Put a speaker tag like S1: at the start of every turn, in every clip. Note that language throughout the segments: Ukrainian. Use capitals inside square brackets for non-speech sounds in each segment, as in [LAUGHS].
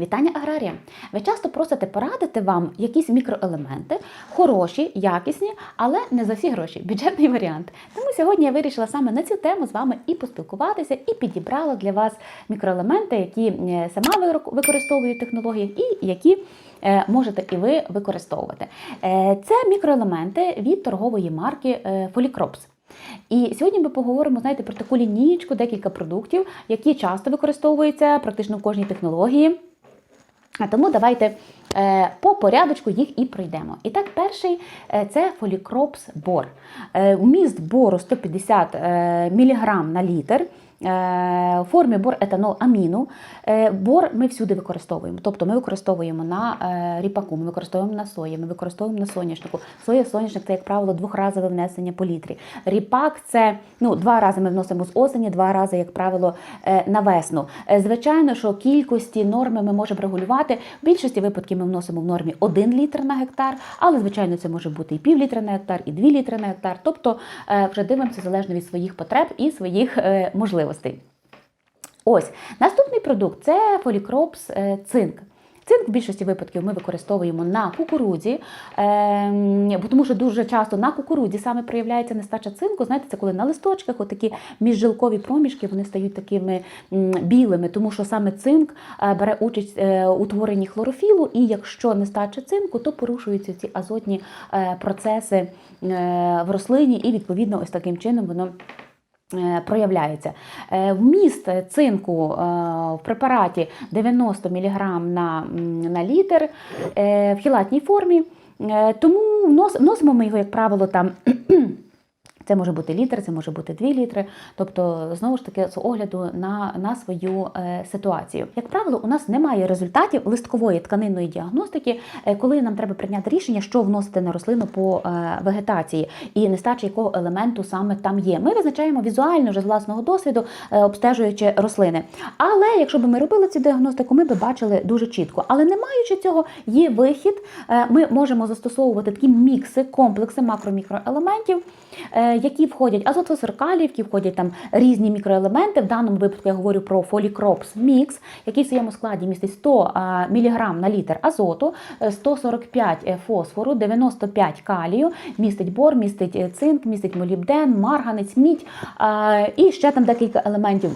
S1: Вітання аграрія! Ви часто просите порадити вам якісь мікроелементи, хороші, якісні, але не за всі гроші. Бюджетний варіант. Тому сьогодні я вирішила саме на цю тему з вами і поспілкуватися, і підібрала для вас мікроелементи, які е, сама використовую в технологіях, і які е, можете і ви використовувати. Е, Це мікроелементи від торгової марки Polycrops. І сьогодні ми поговоримо, знаєте, про таку лінійку, декілька продуктів, які часто використовуються практично в кожній технології. Тому давайте е, по порядочку їх і пройдемо. І так, перший е, це Фолікропс бор. Е, вміст бору 150 е, мг на літр. Е, в формі бор етанол аміну. Е, Бор ми всюди використовуємо. Тобто ми використовуємо на е, ріпаку, ми використовуємо на сої, ми використовуємо на соняшнику. Соя, соняшник це, як правило, двохразове внесення по літрі. Ріпак це ну, два рази ми вносимо з осені, два рази, як правило, на весну. Звичайно, що кількості норми ми можемо регулювати. В більшості випадків ми вносимо в нормі 1 літр на гектар, але звичайно це може бути і пів літра на гектар, і 2 літри на гектар. Тобто вже дивимося залежно від своїх потреб і своїх е, можливостей. Ось наступний продукт це Фолікропс е, цинк. Цинк в більшості випадків ми використовуємо на кукурудзі, ем, бо тому що дуже часто на кукурудзі саме проявляється нестача цинку. Знаєте, це коли на листочках отакі міжжилкові проміжки вони стають такими білими, тому що саме цинк е, бере участь е, у творенні хлорофілу, і якщо нестача цинку, то порушуються ці азотні процеси в рослині, і відповідно ось таким чином воно. Е, Проявляється Е, вміст цинку е, в препараті 90 мг на, на літр в хілатній формі. Тому вносимо ми його, як правило, там. Це може бути літр, це може бути 2 літри. Тобто, знову ж таки, з огляду на, на свою е, ситуацію. Як правило, у нас немає результатів листкової тканинної діагностики, е, коли нам треба прийняти рішення, що вносити на рослину по е, вегетації і нестача якого елементу саме там є. Ми визначаємо візуально вже з власного досвіду, обстежуючи рослини. Але якщо б ми робили цю діагностику, ми б бачили дуже чітко. Але не маючи цього, є вихід. Ми можемо застосовувати такі мікси, комплекси макро-мікроелементів, які входять азотфосфоркалій, які входять там різні мікроелементи. В даному випадку я говорю про Фолікропс Мікс, який в своєму складі містить 100 мг на літр азоту, е, 145 фосфору, 95 калію, містить бор, містить е, цинк, містить молібден, марганець, мідь е, і ще там декілька елементів.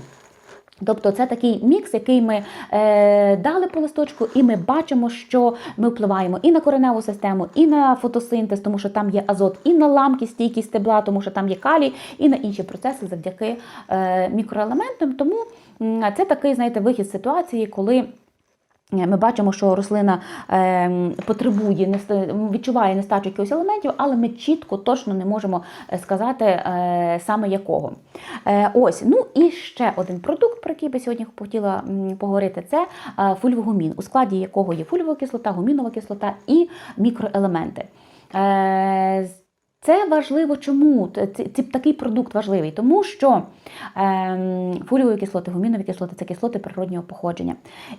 S1: Тобто це такий мікс, який ми е, дали по листочку, і ми бачимо, що ми впливаємо і на кореневу систему, і на фотосинтез, тому що там є азот, і на ламки стійкість стебла, тому що там є калій, і на інші процеси завдяки е, мікроелементам. Тому це такий, знаєте, вихід з ситуації, коли. Ми бачимо, що рослина е, потребує, неста- відчуває нестачу якихось елементів, але ми чітко, точно не можемо е, сказати е, саме якого. Е, ось, ну і ще один продукт, про який би сьогодні хотіла поговорити, це е, фульвогумін, у складі якого є фульвова кислота, гумінова кислота і мікроелементи. Е, це важливо чому? Ці- такий продукт важливий, тому що ем, фоліові кислоти, гумінові кислоти це кислоти природнього походження.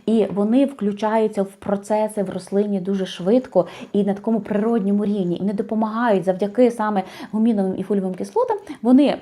S1: І вони включаються в процеси в рослині дуже швидко і на такому природньому рівні. І не допомагають завдяки саме гуміновим і фоліовим кислотам. Вони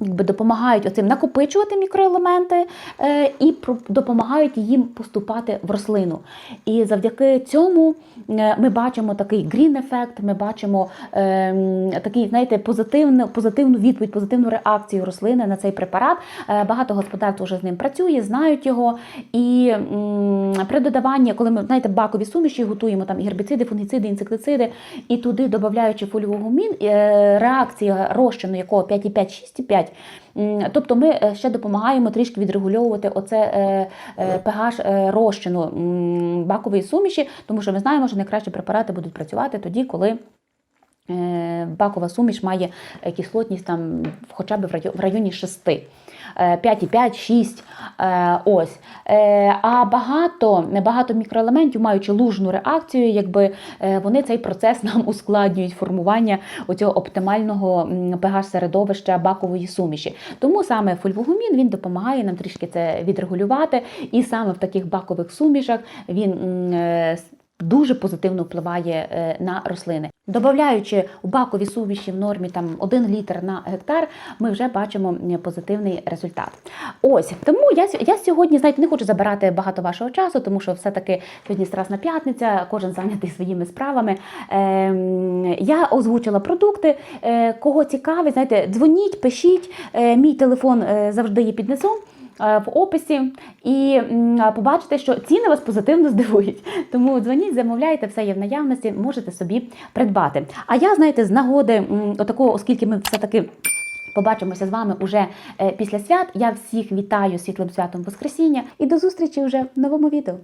S1: якби допомагають оцим накопичувати мікроелементи е, і допомагають їм поступати в рослину. І завдяки цьому е, ми бачимо такий green ефект, ми бачимо е, такий, знаєте, позитивну, позитивну відповідь, позитивну реакцію рослини на цей препарат. Е, багато господарств вже з ним працює, знають його. І м, при додаванні, коли ми знаєте, бакові суміші готуємо там гербіциди, фунгіциди, інсектициди, і туди додаючи фоліогумін, е, реакція розчину, якого 5,5, 6,5, м, Тобто ми е, ще допомагаємо трішки відрегульовувати оце е, е, pH е, розчину бакової суміші, тому що ми знаємо, що найкращі препарати будуть працювати тоді, коли бакова суміш має кислотність там хоча б в районі 6. Е, 5,5, 6. е, Ось. Е, А багато, багато мікроелементів, маючи лужну реакцію, якби е, вони цей процес [LAUGHS] нам ускладнюють формування оцього оптимального pH середовища бакової суміші. Тому саме фульвогумін він допомагає нам трішки це відрегулювати, і саме в таких бакових сумішах він е, дуже позитивно впливає е, на рослини. Додаючи у бакові суміші в нормі там 1 літр на гектар, ми вже бачимо позитивний результат. Ось тому я, я сьогодні знаєте, не хочу забирати багато вашого часу, тому що все-таки сьогодні Страсна п'ятниця, кожен зайнятий своїми справами. Ем, я озвучила продукти. Е, кого цікавить, знаєте, дзвоніть, пишіть. Е, мій телефон е, завжди є під низом е, в описі, і побачите, що ціни вас позитивно [LAUGHS] здивують. Тому дзвоніть, замовляйте, все є в наявності, можете собі придбати. А я, знаєте, з нагоди отакого, оскільки ми все-таки. Побачимося з вами уже е, після свят. Я всіх вітаю світлим святом Воскресіння і до зустрічі вже в новому відео.